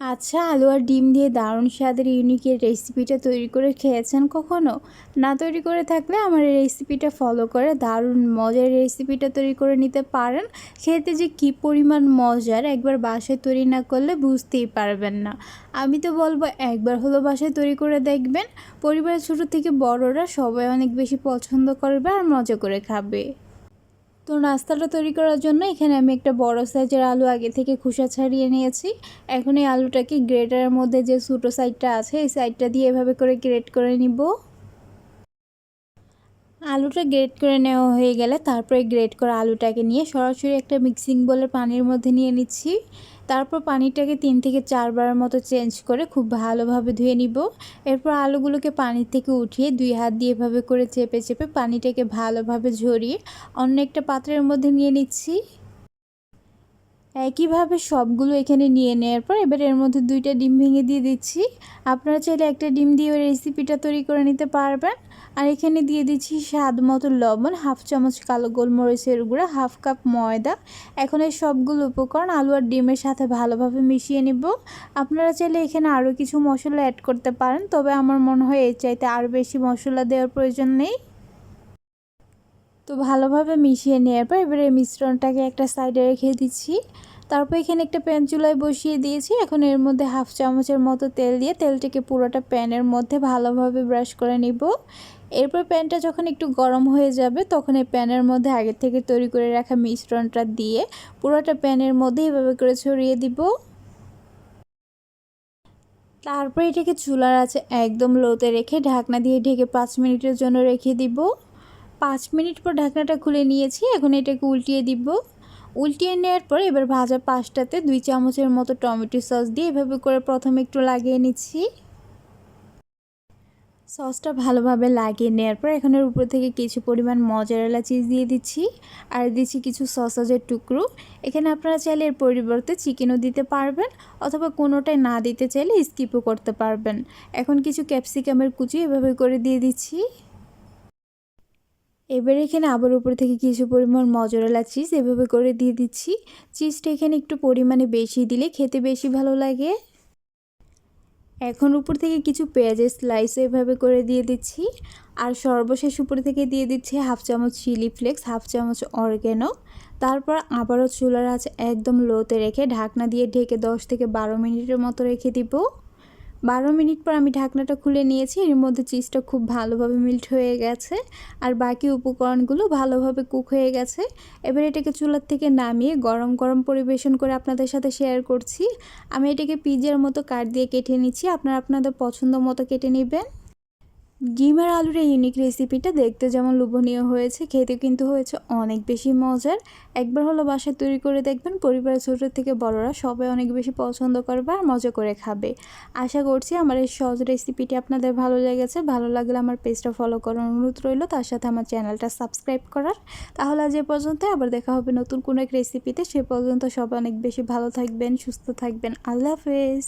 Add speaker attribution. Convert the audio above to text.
Speaker 1: আচ্ছা আলু আর ডিম দিয়ে দারুণ স্বাদের ইউনিকের রেসিপিটা তৈরি করে খেয়েছেন কখনো? না তৈরি করে থাকলে আমার এই রেসিপিটা ফলো করে দারুণ মজার রেসিপিটা তৈরি করে নিতে পারেন। খেতে যে কি পরিমাণ মজার, একবার বাসায় তৈরি না করলে বুঝতেই পারবেন না। আমি তো বলব একবার হলো বাসায় তৈরি করে দেখবেন। পরিবারের ছোটো থেকে বড়রা সবাই অনেক বেশি পছন্দ করবে আর মজা করে খাবে। তো নাস্তাটা তৈরি করার জন্য এখানে আমি একটা বড় সাইজের আলু আগে থেকে খোসা ছাড়িয়ে নিয়েছি। এখন এই আলুটাকে গ্রেটারের মধ্যে যে ছোটো সাইডটা আছে, এই সাইডটা দিয়ে এভাবে করে গ্রেট করে নিব। আলুটা গ্রেট করে নেওয়া হয়ে গেলে তারপরে গ্রেট করা আলুটাকে নিয়ে সরাসরি একটা মিক্সিং বলে পানির মধ্যে নিয়ে নিচ্ছি। তারপর পানিটাকে তিন থেকে চারবারের মতো চেঞ্জ করে খুব ভালোভাবে ধুয়ে নিব। এরপর আলুগুলোকে পানি থেকে উঠিয়ে দুই হাত দিয়ে এভাবে করে চেপে চেপে পানিটাকে ভালোভাবে ঝরিয়ে অন্য একটা পাত্রের মধ্যে নিয়ে নিচ্ছি। একইভাবে সবগুলো এখানে নিয়ে নেওয়ার পর এবার এর মধ্যে দুইটা ডিম ভেঙে দিয়ে দিচ্ছি। আপনারা চাইলে একটা ডিম দিয়ে ওই রেসিপিটা তৈরি করে নিতে পারবেন। আর এখানে দিয়ে দিচ্ছি স্বাদ মতো লবণ, হাফ চামচ কালো গোলমরিচের গুঁড়া, হাফ কাপ ময়দা। এখন এই সবগুলো উপকরণ আলু আর ডিমের সাথে ভালোভাবে মিশিয়ে নিব। আপনারা চাইলে এখানে আরও কিছু মশলা অ্যাড করতে পারেন, তবে আমার মনে হয় এর চাইতে আরও বেশি মশলা দেওয়ার প্রয়োজন নেই। তো ভালোভাবে মিশিয়ে নেওয়ার পর এবারে মিশ্রণটাকে একটা সাইডে রেখে দিচ্ছি। তারপর এখানে একটা প্যান চুলায় বসিয়ে দিয়েছি। এখন এর মধ্যে হাফ চামচের মতো তেল দিয়ে তেলটিকে পুরোটা প্যানের মধ্যে ভালোভাবে ব্রাশ করে নিব। এরপর প্যানটা যখন একটু গরম হয়ে যাবে, তখন এই প্যানের মধ্যে আগে থেকে তৈরি করে রাখা মিশ্রণটা দিয়ে পুরোটা প্যানের মধ্যে এভাবে করে ছড়িয়ে দিব। তারপর এটাকে চুলার আছে একদম লোতে রেখে ঢাকনা দিয়ে ঢেকে পাঁচ মিনিটের জন্য রেখে দিব। পাঁচ মিনিট পর ঢাকনাটা খুলে নিয়েছি, এখন এটাকে উল্টিয়ে দিব। উল্টিয়ে নেওয়ার পর এবার ভাজা পাশটাতে দুই চামচের মতো টমেটো সস দিয়ে এভাবে করে প্রথমে একটু লাগিয়ে নিচ্ছি। সসটা ভালোভাবে লাগিয়ে নেওয়ার পর এখানের উপর থেকে কিছু পরিমাণ মজারেলা চিজ দিয়ে দিচ্ছি, আর দিচ্ছি কিছু সসেজের টুকরো। এখানে আপনারা চাইলে এর পরিবর্তে চিকেনও দিতে পারবেন, অথবা কোনোটাই না দিতে চাইলে স্কিপও করতে পারবেন। এখন কিছু ক্যাপসিকামের কুচি এভাবে করে দিয়ে দিচ্ছি। এবার এখানে আবার উপর থেকে কিছু পরিমাণ মজরালা চিজ এভাবে করে দিয়ে দিচ্ছি। চিজটা এখানে একটু পরিমাণে বেশি দিলে খেতে বেশি ভালো লাগে। এখন উপর থেকে কিছু পেঁয়াজের স্লাইস এভাবে করে দিয়ে দিচ্ছি। আর সর্বশেষ উপর থেকে দিয়ে দিচ্ছি হাফ চামচ চিলি ফ্লেক্স হাফ চামচ অর্গ্যানো তারপর আবারও চুলার আছে একদম লোতে রেখে ঢাকনা দিয়ে ঢেকে দশ থেকে বারো মিনিটের মতো রেখে দিব। বারো মিনিট পর আমি ঢাকনাটা খুলে নিয়েছি। এর মধ্যে চিজটা খুব ভালোভাবে মিল্ট হয়ে গেছে আর বাকি উপকরণগুলো ভালোভাবে কুক হয়ে গেছে। এবার এটাকে চুলার থেকে নামিয়ে গরম গরম পরিবেশন করে আপনাদের সাথে শেয়ার করছি। আমি এটাকে পিজার মতো কাট দিয়ে কেটে নিচ্ছি। আপনারা আপনাদের পছন্দ মতো কেটে নেবেন। ডিম আর আলুর এই ইউনিক রেসিপিটা দেখতে যেমন লোভনীয় হয়েছে খেতে কিন্তু হয়েছে অনেক বেশি মজার। একবার হলো বাসায় তৈরি করে দেখবেন, পরিবারের ছোটো থেকে বড়রা সবাই অনেক বেশি পছন্দ করবে আর মজা করে খাবে। আশা করছি আমার এই সহজ রেসিপিটি আপনাদের ভালো লেগেছে। ভালো লাগলে আমার পেজটা ফলো করার অনুরোধ রইল। তার সাথে আমার চ্যানেলটা সাবস্ক্রাইব করার। তাহলে আজ এ পর্যন্ত আবার দেখা হবে নতুন কোনো এক রেসিপিতে সে পর্যন্ত সবাই অনেক বেশি ভালো থাকবেন, সুস্থ থাকবেন। আল্লাহ হাফেজ।